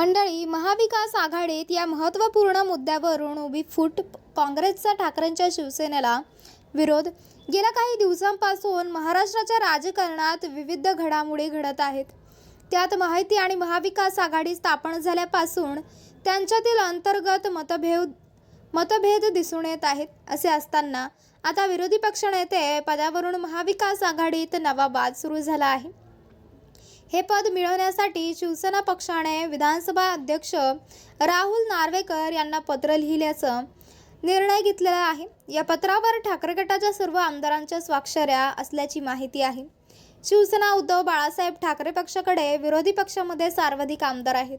मंडळी महाविकास आघाडीत या महत्त्वपूर्ण मुद्द्यावरून उभी फूट काँग्रेसचा ठाकरेंच्या शिवसेनेला विरोध. गेल्या काही दिवसांपासून महाराष्ट्राच्या राजकारणात विविध घडामोडी घडत आहेत. त्यात माहिती आणि महाविकास आघाडी स्थापन झाल्यापासून त्यांच्यातील अंतर्गत मतभेद मतभेद दिसून येत आहेत असे असताना आता विरोधी पक्षनेते पदावरून महाविकास आघाडीत नवा वाद सुरू झाला आहे. हे पद मिळवण्यासाठी शिवसेना पक्षाने विधानसभा अध्यक्ष राहुल नार्वेकर यांना पत्र लिहिल्याचं निर्णय घेतलेला आहे. या पत्रावर ठाकरे गटाच्या सर्व आमदारांच्या स्वाक्षऱ्या असल्याची माहिती आहे. शिवसेना उद्धव बाळासाहेब ठाकरे पक्षाकडे विरोधी पक्षामध्ये सर्वाधिक आमदार आहेत.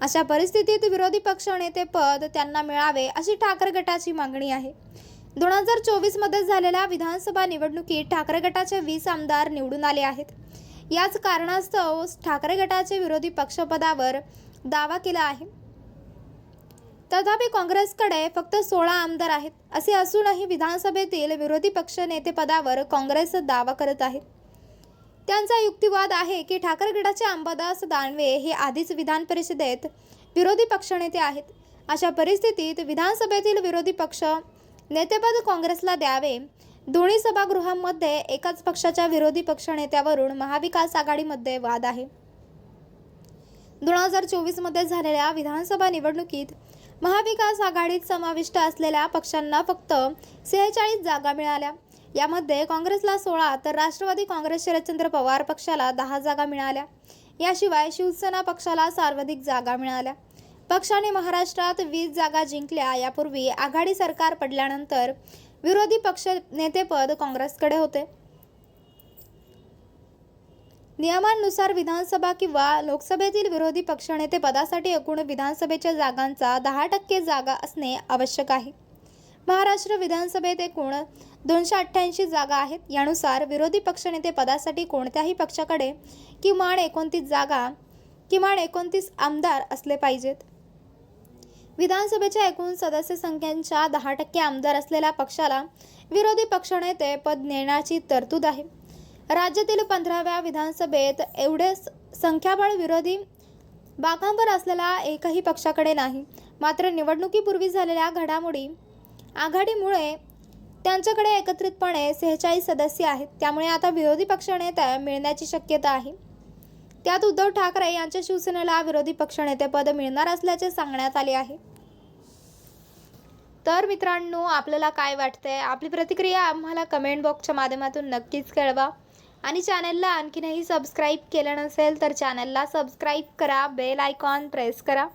अशा परिस्थितीत विरोधी पक्ष नेते पद त्यांना मिळावे अशी ठाकरे गटाची मागणी आहे. दोन हजार चोवीसमध्ये झालेल्या विधानसभा निवडणुकीत ठाकरे गटाचे वीस आमदार निवडून आले आहेत. याच कारणास्तव ठाकरे गटाचे विरोधी पक्षपदावर दावा केला आहे. तथापि काँग्रेसकडे फक्त सोळा आमदार आहेत असे असूनही विधानसभेतील विरोधी पक्ष नेतेपदावर काँग्रेस दावा करत आहे. त्यांचा युक्तिवाद आहे की ठाकरे गटाचे अंबादास दानवे हे आधीच विधान परिषदेत विरोधी पक्षनेते आहेत. अशा परिस्थितीत विधानसभेतील विरोधी पक्ष नेतेपद काँग्रेसला द्यावे दोन्ही सभागृहांमध्ये एकाच पक्षाच्या विरोधी पक्षनेत्यावरून महाविकास आघाडीमध्ये वाद आहे. दोन हजार चोवीसमध्ये झालेल्या विधानसभा निवडणुकीत महाविकास आघाडीत समाविष्ट असलेल्या पक्षांना फक्त सेहेचाळीस जागा मिळाल्या. यामध्ये काँग्रेसला सोळा तर राष्ट्रवादी काँग्रेस शरदचंद्र पवार पक्षाला दहा जागा मिळाल्या. याशिवाय शिवसेना पक्षाला सर्वाधिक जागा मिळाल्या. पक्षाने महाराष्ट्रात वीस जागा जिंकल्या. यापूर्वी आघाडी सरकार पडल्यानंतर विरोधी पक्ष नेतेपद काँग्रेसकडे होते. नियमांनुसार विधानसभा किंवा लोकसभेतील विरोधी पक्षनेते पदासाठी एकूण विधानसभेच्या जागांचा दहा टक्के जागा असणे आवश्यक आहे. महाराष्ट्र विधानसभेत एकूण दोनशे अठ्ठ्याऐंशी जागा आहेत. यानुसार विरोधी पक्षनेते पदासाठी कोणत्याही पक्षाकडे किमान एकोणतीस जागा किमान एकोणतीस आमदार असले पाहिजेत. विधानसभेच्या एकूण सदस्य संख्येच्या दहा टक्के आमदार असलेल्या पक्षाला विरोधी पक्षनेते पद नेण्याची तरतूद आहे. राज्यातील पंधराव्या विधानसभेत एवढे स- संख्याबळ विरोधी बाकांवर असलेला एकही पक्षाकडे नाही. मात्र निवडणुकीपूर्वी झालेल्या घडामोडी आघाडीमुळे त्यांच्याकडे एकत्रितपणे सेहेचाळीस सदस्य आहेत. त्यामुळे आता विरोधी पक्षनेता मिळण्याची शक्यता आहे. त्यात उद्धव ठाकरे यांच्या शिवसेनेला विरोधी पक्षनेतेपद मिळणार असल्याचे सांगण्यात आले आहे. तर मित्रांनो आपल्याला काय वाटतंय? आपली प्रतिक्रिया आम्हाला कमेंट बॉक्सच्या माध्यमातून नक्कीच कळवा. आणि चॅनलला आणखीनही सबस्क्राईब केलं नसेल तर चॅनलला सबस्क्राईब करा बेल आयकॉन प्रेस करा.